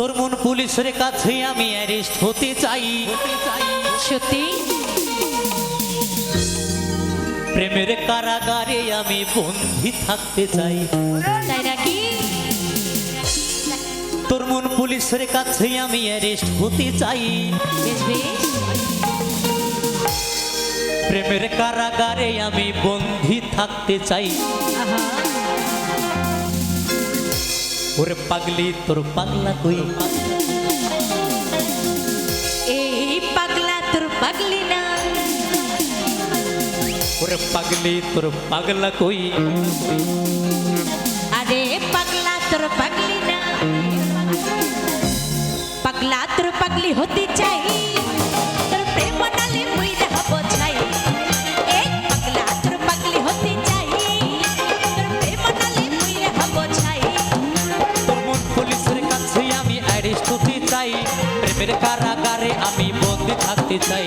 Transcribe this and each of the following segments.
তোর মন পুলিশের কাছে আমি অ্যারেস্ট হতে চাই। সত্যি? প্রেমের কারাগারে আমি বন্দি থাকতে চাই। তাই নাকি? তোর মন পুলিশের কাছে আমি অ্যারেস্ট হতে চাই। প্রেমের কারাগারে আমি বন্দি থাকতে চাই। ওরে পাগলি তোর পাগলা কই? এই পাগলা তোর পাগলি না। ওরে পাগলি তোর পাগলা কই? আরে পাগলা তোর পাগলি না। পাগলা তোর পাগলি হতে চাই থাকতে চাই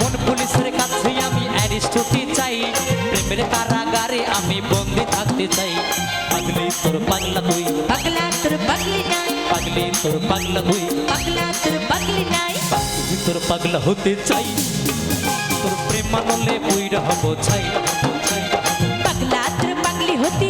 মন পুলিশের কাছে আমি অ্যারেস্ট হতে চাই। প্রেমের কারাগারে আমি বন্দি থাকতে চাই। পাগলি তোর পাগলা কই পাগলা তোর পাগলি নাই। পাগলি তোর পাগলা কই পাগলা তোর পাগলি নাই। পাগলি তোর পাগলা হতে চাই। তোর প্রেম মানলে বইরা হব চাই চাই। পাগলা তোর পাগলি হতে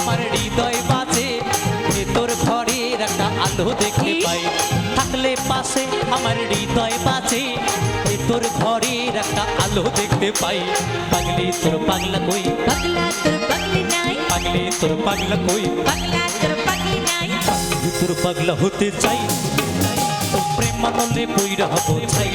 আমার হৃদয় বাজে। ভেতর ঘরের একটা আলো দেখতে পাই। থাকলে পাশে আমার হৃদয় বাজে। ভেতর ঘরের একটা আলো দেখতে পাই। পাগলি তোর পাগলা কই? পাগলা তোর পাগলি নাই। পাগলি তোর পাগলা কই? পাগলা তোর পাগলি নাই। তোর পাগলা হতে চাই। প্রেম মানলে বইরা হব চাই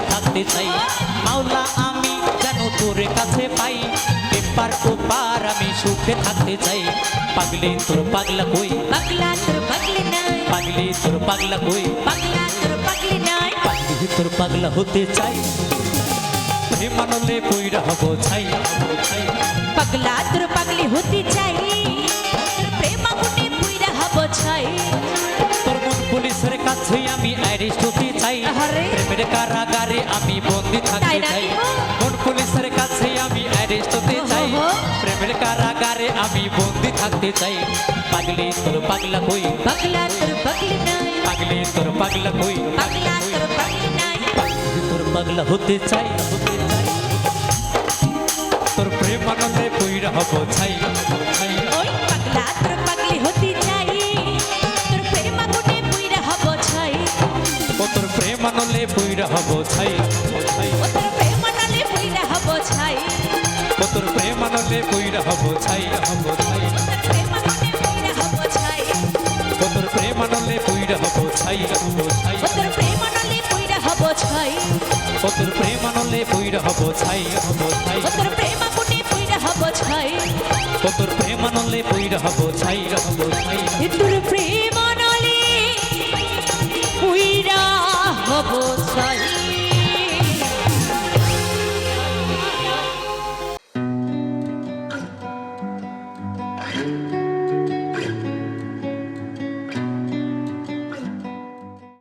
সুখে থাকতে চাই। মাওলা আমি জানো তোরে কাছে পাই। এপার ওপার আমি সুখে থাকতে চাই। পাগলি তোর পাগলা কই? পাগলা তোর পাগলি নাই। পাগলি তোর পাগলা কই? পাগলা তোর পাগলি নাই। পাগলি তোর পাগলা হতে চাই। প্রেমানলে বইরা হব ছাই। ছাই পাগলা তোর পাগলি হতে চাই। প্রেম আগুনে পুইরা হব ছাই। তোর মন পুলিশের কাছে আমি অ্যারেস্ট হতে আমি বন্দি থাকতে চাই। নাকি? মন পুলিশের কাছে আমি অ্যারেস্ট হতে চাই। প্রেমের কারাগারে আমি বন্দি থাকতে চাই। পাগলি তোর পাগলা কই? পাগলা তোর পাগলি নাই। পাগলি তোর পাগলা কই? পাগলা তোর পাগলি নাই। পাগলি তোর পাগলা হতে চাই। চাই তোর প্রেম আনন্দে বইরা হব ছাই। পুইরা হব ছাই তোর প্রেম আনলে বইরা হব ছাই হব ছাই তোর প্রেম আগুনে পুইরা হব ছাই আনলে হব ছাই তোর প্রেম নালে পুইরা হব ছাই তোর প্রেম আনলে বইরা হব ছাই হব ছাই তোর প্রেম আগুনে পুইরা হব ছাই তোর প্রেম আনলে বইরা হব ছাই হব ছাই তোর প্রেম নলে পুইরা হব